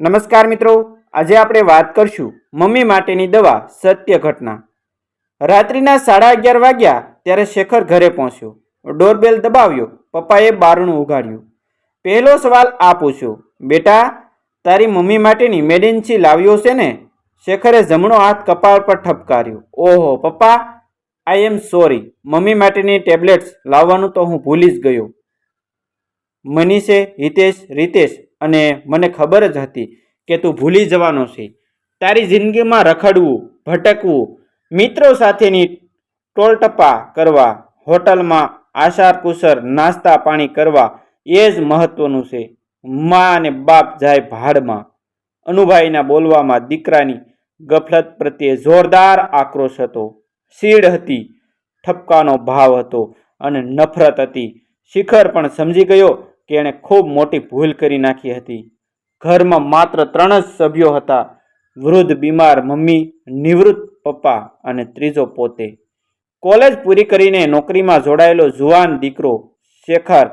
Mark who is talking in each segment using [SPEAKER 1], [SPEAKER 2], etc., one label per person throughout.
[SPEAKER 1] નમસ્કાર મિત્રો, આજે આપણે વાત કરશું મમ્મી માટેની દવા સત્ય ઘટના. રાત્રિના સાડા અગિયાર વાગ્યા ત્યારે શેખર ઘરે પહોંચ્યો. ડોરબેલ દબાવ્યો, પપ્પાએ બારણું ઉગાડ્યું પહેલો સવાલ આ પૂછ્યો, બેટા, તારી મમ્મી માટેની મેડિન્સી લાવ્યો છે ને? શેખરે જમણો હાથ કપાળ પર ઠપકાર્યો. ઓહો, પપ્પા આઈ એમ સોરી મમ્મી માટેની ટેબ્લેટ્સ લાવવાનું તો હું ભૂલી જ ગયો. મનીષે, હિતેશ, રીતેશ અને મને ખબર જ હતી કે તું ભૂલી જવાનો છે. તારી જિંદગીમાં રખડવું, ભટકવું, મિત્રો સાથેની ટોલટપ્પા કરવા, હોટલમાં આશાર કુસર નાસ્તા પાણી કરવા એ જ મહત્વનું છે. મા અને બાપ જાય ભાડમાં. અનુભાઈના બોલવામાં દીકરાની ગફલત પ્રત્યે જોરદાર આક્રોશ હતો. સીડ હતી, ઠપકાનો ભાવ હતો અને નફરત હતી. શિખર પણ સમજી ગયો કે એણે ખૂબ મોટી ભૂલ કરી નાખી હતી. ઘરમાં માત્ર ત્રણ જ સભ્યો હતા, વૃદ્ધ, બીમાર, મમ્મી, નિવૃત્ત પપ્પા અને ત્રીજો પોતે. કોલેજ પૂરી કરીને નોકરીમાં જોડાયેલો જુવાન દીકરો શેખર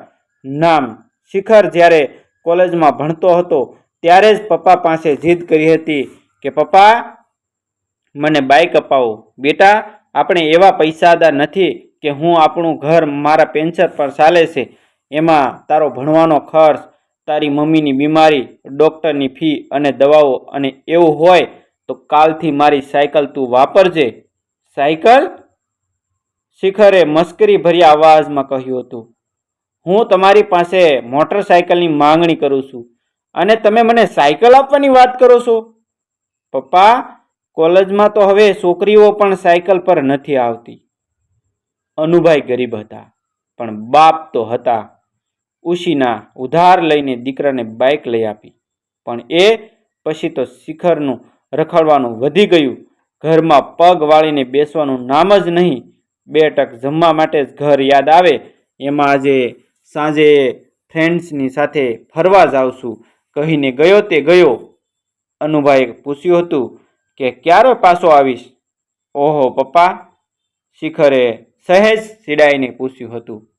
[SPEAKER 1] નામ શિખર જ્યારે કોલેજમાં ભણતો હતો ત્યારે જ પપ્પા પાસે જીદ કરી હતી કે, પપ્પા, મને બાઇક અપાવો. બેટા, આપણે એવા પૈસાદાર નથી કે હું આપણું ઘર મારા પેન્શન પર ચાલે છે. એમાં તારો ભણવાનો ખર્ચ, તારી મમ્મીની બીમારી, ડૉક્ટરની ફી અને દવાઓ અને એવું હોય તો કાલથી મારી સાયકલ તું વાપરજે. સાયકલ? શિખરે મસ્કરી ભર્યા અવાજમાં કહ્યું હતું. હું તમારી પાસે મોટરસાયકલની માંગણી કરું છું. અને તમે મને સાયકલ આપવાની વાત કરો છો? પપ્પા, કોલેજમાં તો હવે છોકરીઓ પણ સાયકલ પર નથી આવતી. અનુભાઈ ગરીબ હતા, પણ બાપ તો હતા. ઉશીના ઉધાર લઈને દીકરાને બાઇક લઈ આપી. પણ એ પછી તો શિખરનું રખડવાનું વધી ગયું. ઘરમાં પગ વાળીને બેસવાનું નામ જ નહીં. બે ટક જમવા માટે જ ઘર યાદ આવે. એમાં આજે સાંજે ફ્રેન્ડ્સની સાથે ફરવા જાઉં છું. કહીને ગયો તે ગયો. અનુભાઈએ પૂછ્યું હતું કે ક્યારે પાછો આવીશ? ઓહો પપ્પા, શિખરે સહેજ સિડાઈને પૂછ્યું હતું.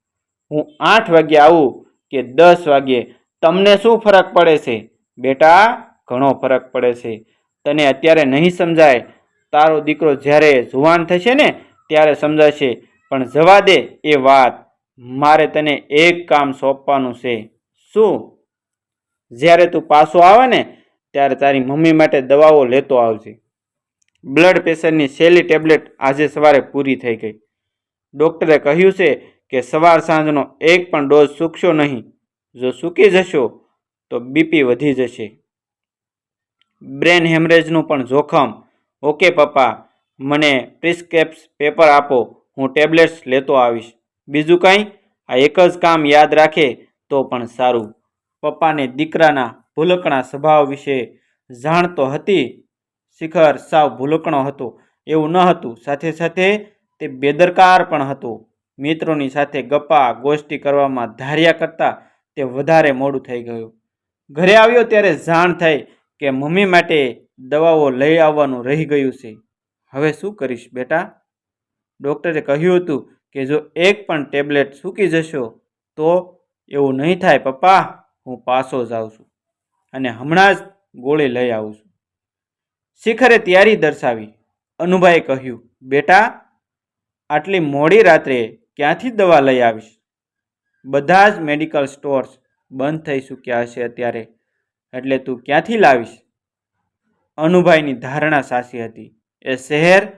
[SPEAKER 1] હું આઠ વાગ્યે આવું. કે દસ વાગ્યે તમને શું ફરક પડે છે? બેટા, ઘણો ફરક પડે છે. તને અત્યારે નહીં સમજાય. તારો દીકરો જ્યારે જુવાન થશે ને, ત્યારે સમજાશે. પણ જવા દે એ વાત. મારે તને એક કામ સોંપવાનું છે. શું? જ્યારે તું પાછો આવે ને, ત્યારે તારી મમ્મી માટે દવાઓ લેતો આવજે. બ્લડ પ્રેશરની સહેલી ટેબ્લેટ આજે સવારે પૂરી થઈ ગઈ. ડૉક્ટરે કહ્યું છે કે સવાર સાંજનો એક પણ ડોઝ સૂકશો નહીં. જો સૂકી જશો, તો બીપી વધી જશે. બ્રેન હેમરેજનું પણ જોખમ. ઓકે પપ્પા, મને પ્રિસ્ક્રિપ્સ પેપર આપો, હું ટેબ્લેટ્સ લેતો આવીશ. બીજું કાંઈ? આ એક જ કામ યાદ રાખે તો પણ સારું. પપ્પાને દીકરાના ભૂલકણા સ્વભાવ વિશે જાણતો હતી. શિખર સાવ ભૂલકણો હતો. એવું ન હતું. સાથે સાથે તે બેદરકાર પણ હતો. મિત્રોની સાથે ગપ્પા, ગોષ્ઠી કરવામાં ધાર્યા કરતાં તે વધારે મોડું થઈ ગયું. ઘરે આવ્યો ત્યારે જાણ થઈ કે મમ્મી માટે દવાઓ લઈ આવવાનું રહી ગયું છે. હવે શું કરીશ બેટા? ડૉક્ટરે કહ્યું હતું કે જો એક પણ ટેબ્લેટ સૂકી જશો તો એવું નહીં થાય પપ્પા, હું પાછો જાઉં છું અને હમણાં જ ગોળી લઈ આવું છું. શિખરે તૈયારી દર્શાવી. અનુભાઈએ કહ્યું, બેટા, આટલી મોડી રાત્રે ક્યાંથી દવા લઈ આવીશ? બધા જ મેડિકલ સ્ટોર્સ બંધ થઈ ચૂક્યા હશે અત્યારે. એટલે તું ક્યાંથી લાવીશ? અનુભાઈની ધારણા સાચી હતી. એ શહેર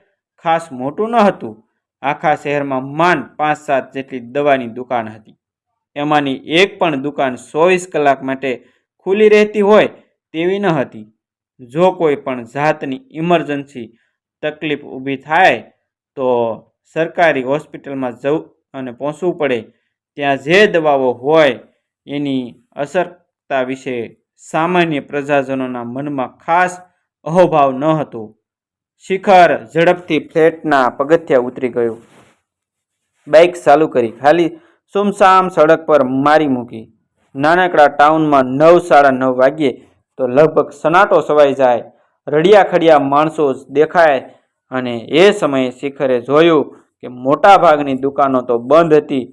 [SPEAKER 1] ખાસ મોટું ન હતું. આખા શહેરમાં માંડ પાંચ સાત જેટલી દવાની દુકાન હતી. એમાંની એક પણ દુકાન ચોવીસ કલાક માટે ખુલ્લી રહેતી હોય તેવી ન હતી. જો કોઈ પણ જાતની ઇમરજન્સી તકલીફ ઊભી થાય તો સરકારી હોસ્પિટલમાં જવું અને પહોંચવું પડે. ત્યાં જે દવાઓ હોય, એની અસરતા વિશે સામાન્ય પ્રજાજનોના મનમાં ખાસ અહોભાવ ન હતો. શિખર ઝડપથી ફ્લેટના પગથિયા ઉતરી ગયો. બાઇક ચાલુ કરી. ખાલી સુમસામ સડક પર મારી મૂકી. નાનકડા ટાઉનમાં નવ સાડા નવ વાગ્યે તો લગભગ સનાટો સવાઈ જાય. રડિયા ખડિયા માણસો જ દેખાય અને એ સમયે શિખરે જોયું કે મોટાભાગની દુકાનો તો બંધ હતી.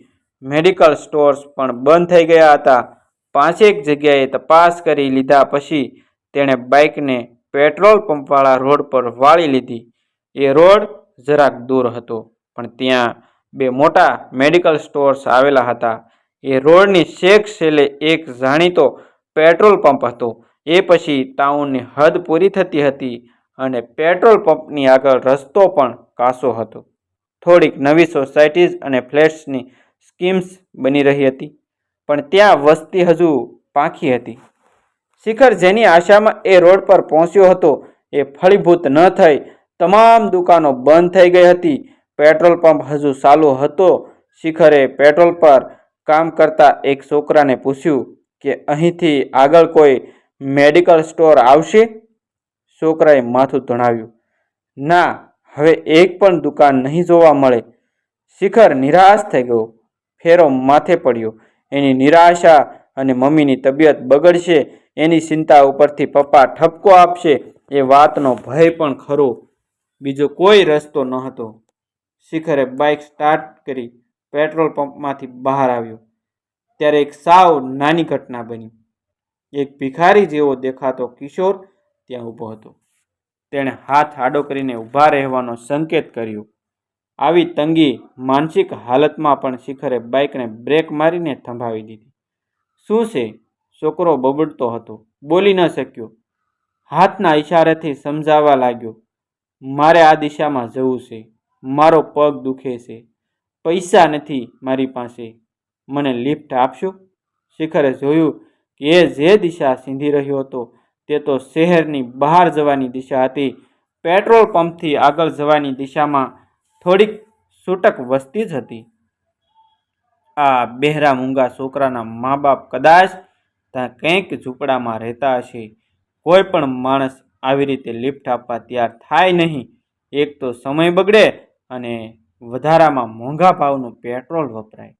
[SPEAKER 1] મેડિકલ સ્ટોર્સ પણ બંધ થઈ ગયા હતા. પાંચેક જગ્યાએ તપાસ કરી લીધા પછી તેણે બાઇકને પેટ્રોલ પંપવાળા રોડ પર વાળી લીધી. એ રોડ જરાક દૂર હતો, પણ ત્યાં બે મોટા મેડિકલ સ્ટોર્સ આવેલા હતા. એ રોડની શેક છેલ્લે એક જાણીતો પેટ્રોલ પંપ હતો. એ પછી ટાઉનની હદ પૂરી થતી હતી અને પેટ્રોલ પંપની આગળ રસ્તો પણ કાસો હતો. થોડીક નવી સોસાયટીઝ અને ફ્લેટ્સની સ્કીમ્સ બની રહી હતી, પણ ત્યાં વસ્તી હજુ પાંખી હતી. શિખર જેની આશામાં એ રોડ પર પહોંચ્યો હતો, એ ફળીભૂત ન થઈ, તમામ દુકાનો બંધ થઈ ગઈ હતી. પેટ્રોલ પંપ હજુ ચાલુ હતો. શિખરે પેટ્રોલ પર કામ કરતા એક છોકરાને પૂછ્યું કે અહીંથી આગળ કોઈ મેડિકલ સ્ટોર આવશે? છોકરાએ માથું ધણાવ્યું. ના હવે એક પણ દુકાન નહીં જોવા મળે. શિખર નિરાશ થઈ ગયો. ફેરો માથે પડ્યો. એની નિરાશા અને મમ્મીની તબિયત બગડશે. એની ચિંતા ઉપરથી પપ્પા ઠપકો આપશે. એ વાતનો ભય પણ ખરો. બીજો કોઈ રસ્તો ન હતો શિખરે બાઇક સ્ટાર્ટ કરી પેટ્રોલ પંપમાંથી બહાર આવ્યો. ત્યારે એક સાવ નાની ઘટના બની. એક ભિખારી જેવો દેખાતો કિશોર ત્યાં ઊભો હતો. તેણે હાથ આડો કરીને ઊભા રહેવાનો સંકેત કર્યો. આવી તંગી માનસિક હાલતમાં પણ શિખરે બાઇકને બ્રેક મારીને થંભાવી દીધી. શું છે? છોકરો બબડતો હતો. બોલી ન શક્યો. હાથના ઈશારેથી સમજાવવા લાગ્યો. મારે આ દિશામાં જવું છે. મારો પગ દુખે છે. પૈસા નથી મારી પાસે. મને લિફ્ટ આપશો? શિખરે જોયું કે એ જે દિશા સીંધી રહ્યો હતો તે તો શહેરની બહાર જવાની દિશા હતી. પેટ્રોલ પંપથી આગળ જવાની દિશામાં થોડીક છૂટક વસ્તી જ હતી. આ બહેરા મૂંગા છોકરાના મા બાપ કદાચ ત્યાં કંઈક ઝૂંપડામાં રહેતા હશે. કોઈ પણ માણસ આવી રીતે લિફ્ટ આપવા તૈયાર થાય નહીં. એક તો સમય બગડે અને વધારામાં મોંઘા ભાવનું પેટ્રોલ વપરાય.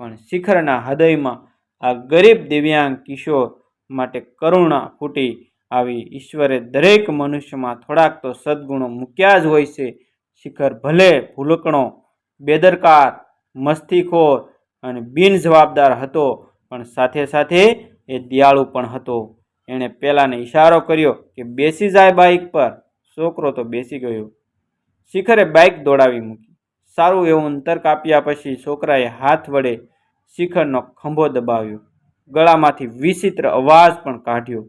[SPEAKER 1] પણ શિખરના હૃદયમાં આ ગરીબ દિવ્યાંગ કિશોર માટે કરુણા ફૂટી આવી. ઈશ્વરે દરેક મનુષ્યમાં થોડાક તો સદ્ગુણો મૂક્યા જ હોય છે. શિખર ભલે ભૂલકણો, બેદરકાર, મસ્તીખોર અને બિનજવાબદાર હતો, પણ સાથે સાથે એ દિયાળુ પણ હતો. એણે પહેલાંને ઇશારો કર્યો કે બેસી જાય બાઇક પર. છોકરો તો બેસી ગયો. શિખરે બાઇક દોડાવી મૂકી. સારું એવું અંતર કાપ્યા પછી છોકરાએ હાથ વડે શિખરનો ખંભો દબાવ્યો. ગળામાંથી વિચિત્ર અવાજ પણ કાઢ્યો.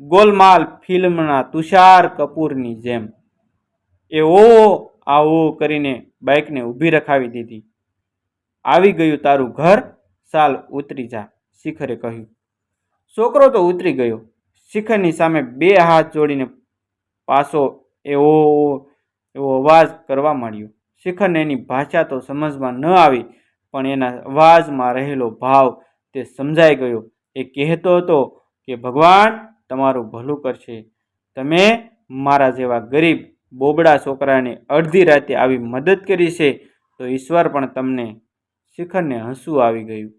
[SPEAKER 1] ગોલમાલ ફિલ્મના તુષાર કપૂરની જેમ એ ઓ આવો કરીને બાઇકને ઊભી રખાવી દીધી. આવી ગયું તારું ઘર? ચાલ ઉતરી જા, શિખરે કહ્યું. છોકરો તો ઉતરી ગયો. શિખરની સામે બે હાથ જોડીને પાછો એવો એવો અવાજ કરવા માંડ્યો. શિખરને એની ભાષા તો સમજમાં ન આવી, પણ એના અવાજમાં રહેલો ભાવ તે સમજાઈ ગયો. એ કહેતો હતો કે, ભગવાન, તમારું ભલું કરશે. તમે મારા જેવા ગરીબ, બોબડા છોકરાને અડધી રાતે આવી મદદ કરી છે, તો ઈશ્વર પણ તમને શિખરને હસવું આવી ગયું.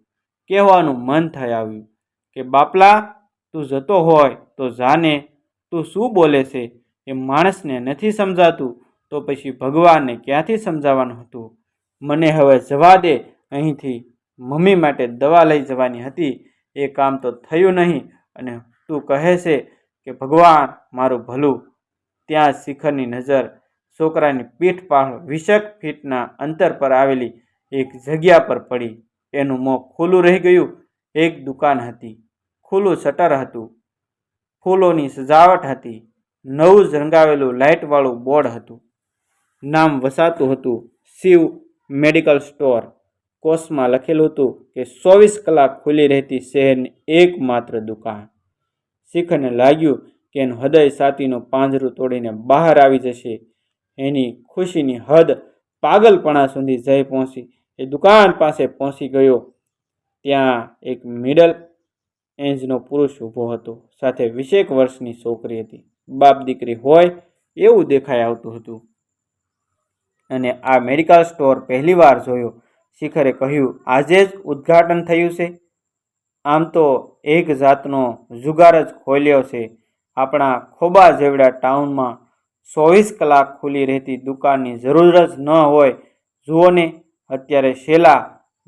[SPEAKER 1] કહેવાનું મન થઈ આવ્યું કે, બાપલા, તું જતો હોય તો જાને. તું શું બોલે છે? એ માણસને નથી સમજાતું. તો પછી ભગવાનને ક્યાંથી સમજાવવાનું હતું? મને હવે જવા દે અહીંથી. મમ્મી માટે દવા લઈ જવાની હતી. એ કામ તો થયું નહીં અને તું કહે છે કે, ભગવાન, મારું ભલું. ત્યાં શિખરની નજર છોકરાની પીઠ પાળ વીસેક ફીટના અંતર પર આવેલી એક જગ્યા પર પડી. એનું મોં ખુલ્લું રહી ગયું. એક દુકાન હતી. ખુલ્લું શટર હતું. ફૂલોની સજાવટ હતી. નવું જ રંગાવેલું લાઇટવાળું બોર્ડ હતું. નામ વસાતું હતું. Shiv medical store. કોષમાં લખેલું હતું કે ચોવીસ કલાક ખુલ્લી રહેતી શહેરની એકમાત્ર દુકાન. શિખરને લાગ્યું કે એનું હૃદય સાતીનું પાંજરું તોડીને બહાર આવી જશે. એની ખુશીની હદ પાગલપણા સુધી જઈ પહોંચી. એ દુકાન પાસે પહોંચી ગયો. ત્યાં એક મિડલ એજનો પુરુષ ઊભો હતો. સાથે વીસેક વર્ષની છોકરી હતી. બાપ દીકરી હોય એવું દેખાઈ આવતું હતું. અને આ મેડિકલ સ્ટોર પહેલીવાર જોયો. શિખરે કહ્યું, આજે જ ઉદ્ઘાટન થયું છે. આમ તો એક જાતનો જુગાર જ ખોલ્યો છે. આપણા ખોબા જેવડા ટાઉનમાં ચોવીસ કલાક ખુલ્લી રહેતી દુકાનની જરૂર જ ન હોય. જુઓ ને, અત્યારે છેલ્લા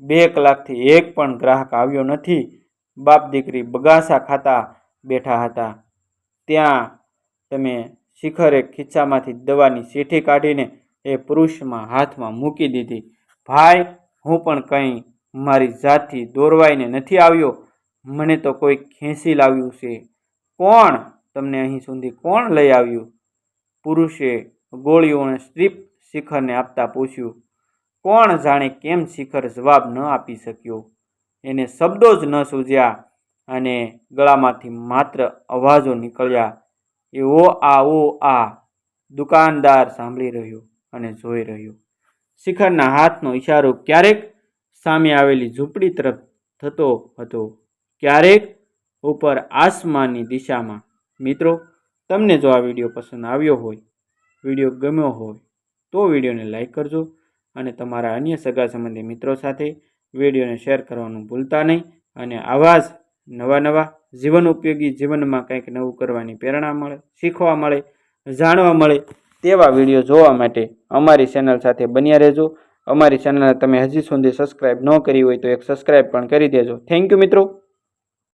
[SPEAKER 1] બે કલાકથી એક પણ ગ્રાહક આવ્યો નથી. બાપ દીકરી બગાસા ખાતા બેઠા હતા. ત્યાં તમે શિખરે ખિસ્સામાંથી દવાની ચીઠી કાઢીને એ પુરુષમાં હાથમાં મૂકી દીધી. ભાઈ હું પણ કંઈ મારી જાતથી દોરવાઈને નથી આવ્યો. મને તો કોઈ ખેંચી લાવ્યું છે. કોણ તમને અહીં સુધી કોણ લઈ આવ્યું? પુરુષે ગોળીઓને સ્ટ્રીપ શિખરને આપતા પૂછ્યું, કોણ જાણે કેમ શિખર જવાબ ન આપી શક્યો? એને શબ્દો જ ન સૂઝ્યા અને ગળામાંથી માત્ર અવાજો નીકળ્યા. એ ઓ આ ઓ આ દુકાનદાર સાંભળી રહ્યો અને જોઈ રહ્યો. શિખરના હાથનો ઇશારો ક્યારેક સામે આવેલી ઝૂંપડી તરફ થતો હતો, ક્યારેક ઉપર આસમાનની દિશામાં. મિત્રો, તમને જો આ વીડિયો પસંદ આવ્યો હોય, વીડિયો ગમ્યો હોય, તો વિડીયોને લાઈક કરજો અને તમારા અન્ય સગા સંબંધી મિત્રો સાથે વિડીયોને શેર કરવાનું ભૂલતા નહીં અને આવા જ નવા નવા જીવન ઉપયોગી જીવનમાં કંઈક નવું કરવાની પ્રેરણા મળે, શીખવા મળે, જાણવા મળે તેવા વીડિયો જોવા માટે અમારી ચેનલ સાથે બન્યા રહેજો. અમારી ચેનલને તમે હજી સુધી સબસ્ક્રાઈબ ન કરી હોય તો એક સબસ્ક્રાઈબ પણ કરી દેજો. થેન્ક યુ મિત્રો.